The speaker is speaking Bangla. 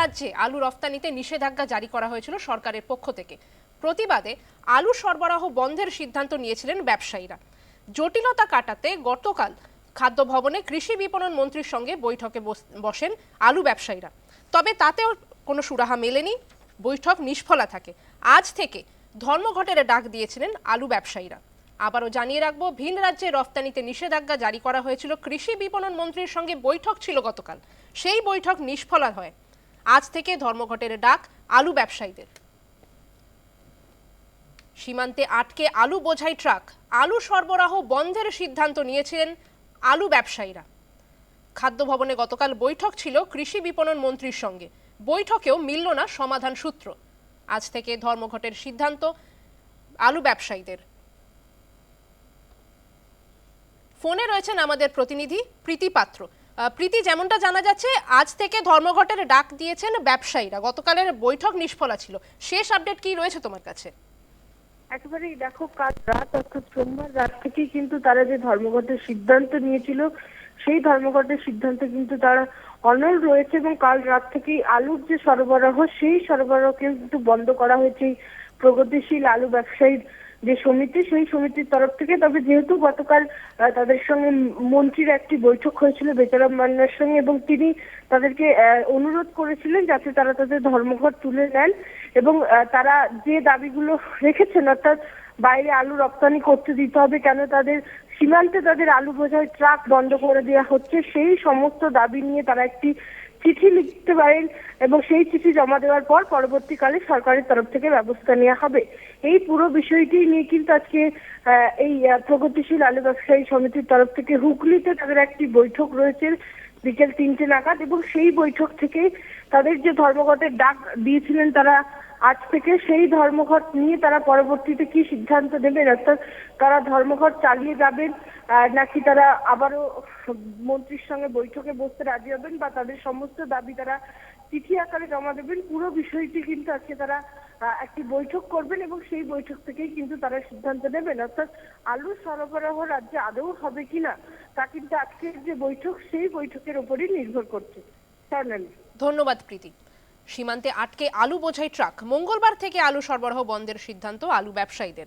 রাজ্যে আলু রফতানিতে নিষেধাজ্ঞা জারি করা হয়েছিল সরকারের পক্ষ থেকে। প্রতিবাদে আলু সরবরাহ বন্ধের সিদ্ধান্ত নিয়েছিলেন ব্যবসায়ীরা। জটিলতা কাটাতে গতকাল খাদ্য ভবনে কৃষি বিপণন মন্ত্রীর সঙ্গে বৈঠকে বসেন আলু ব্যবসায়ীরা। তবে তাতেও কোনো সুরাহা মেলেনি, বৈঠক নিষ্ফলা থাকে। আজ থেকে ধর্মঘটের ডাক দিয়েছিলেন আলু ব্যবসায়ীরা। আবারও জানিয়ে রাখব, ভিন রাজ্যে রফতানিতে নিষেধাজ্ঞা জারি করা হয়েছিল। কৃষি বিপণন মন্ত্রীর সঙ্গে বৈঠক ছিল গতকাল। সেই বৈঠক নিষ্ফলা হয়। আজ থেকে ধর্মঘটের ডাক আলু ব্যবসায়ীদের। সীমান্তে আটকে আলু বোঝাই ট্রাক, আলু সরবরাহ বন্ধের সিদ্ধান্ত নিয়েছিলেন আলু ব্যবসায়ীরা। খাদ্য ভবনে গতকাল বৈঠক ছিল কৃষি বিপণন মন্ত্রীর সঙ্গে। বৈঠকেও মিলল না সমাধান সূত্র। আজ থেকে ধর্মঘটের সিদ্ধান্ত আলু ব্যবসায়ীদের। ফোনে রয়েছেন আমাদের প্রতিনিধি প্রীতি পাত্র। প্রীতি, যেমনটা জানা যাচ্ছে, আজ থেকে ধর্মঘটের ডাক দিয়েছেন ব্যবসায়ীরা। গতকালের বৈঠক নিষ্ফলা ছিল। শেষ আপডেট কি রয়েছে তোমার কাছে? একেবারেই দেখো, কাল রাত, অর্থাৎ সোমবার রাত থেকেই কিন্তু তারা যে ধর্মঘটের সিদ্ধান্ত নিয়েছিল, সেই ধর্মঘটের সিদ্ধান্ত কিন্তু তারা অনল রয়েছে এবং কাল রাত থেকেই আলুর যে সরবরাহ, সেই সরবরাহকে কিন্তু বন্ধ করা হয়েছে। প্রগতিশীল আলু ব্যবসায়ীর যে সমিতি, সেই সমিতির তরফ থেকে, তবে যেহেতু গতকাল তাদের সঙ্গে মন্ত্রীর একটি বৈঠক হয়েছিল বেচারাম মান্নার সঙ্গে এবং তিনি তাদেরকে অনুরোধ করেছিলেন যাতে তারা তাদের ধর্মঘট তুলে নেন এবং তারা যে দাবিগুলো রেখেছেন, অর্থাৎ বাইরে আলু রপ্তানি করতে দিতে হবে কেন তাদের সীমান্তে তাদের আলু বোঝাই ট্রাক বন্ধ করে দেওয়া হচ্ছে। সেই সমস্ত দাবি নিয়ে তারা একটি চিঠি লিখতে পারেন এবং সেই চিঠি জমা দেওয়ার পর পরবর্তীকালে সরকারের তরফ থেকে ব্যবস্থা নেওয়া হবে। এই পুরো বিষয়টি নিয়ে কিন্তু আজকে এই প্রগতিশীল আলু ব্যবসায়ী সমিতির তরফ থেকে হুগলিতে তাদের একটি বৈঠক রয়েছে। বিকেল তিনটে নাগাদ এবং সেই বৈঠক থেকে তাদের যে ধর্মঘটের ডাক দিয়েছিলেন তারা আজ থেকে সেই ধর্মঘট নিয়ে তারা পরবর্তীতে কি সিদ্ধান্ত নেবেন? অর্থাৎ তারা ধর্মঘট চালিয়ে যাবেন নাকি তারা আবারও মন্ত্রীর সঙ্গে বৈঠকে বসতে রাজি হবেন বা তাদের সমস্ত দাবি তারা চিঠি আকারে জমা দেবেন? পুরো বিষয়টি কিন্তু আজকে তারা একটি বৈঠক করবেন এবং সেই বৈঠক থেকেই কিন্তু তারা সিদ্ধান্ত নেবেন। অর্থাৎ আলু সরবরাহ রাজ্যে আদৌ হবে কিনা, তা কিন্তু আজকের যে বৈঠক, সেই বৈঠকের উপরই নির্ভর করছে। ধন্যবাদ, প্রীতি। সীমান্তে আটকে আলু বোঝাই ট্রাক। মঙ্গলবার থেকে আলু সরবরাহ বন্ধের সিদ্ধান্ত আলু ব্যবসায়ীদের।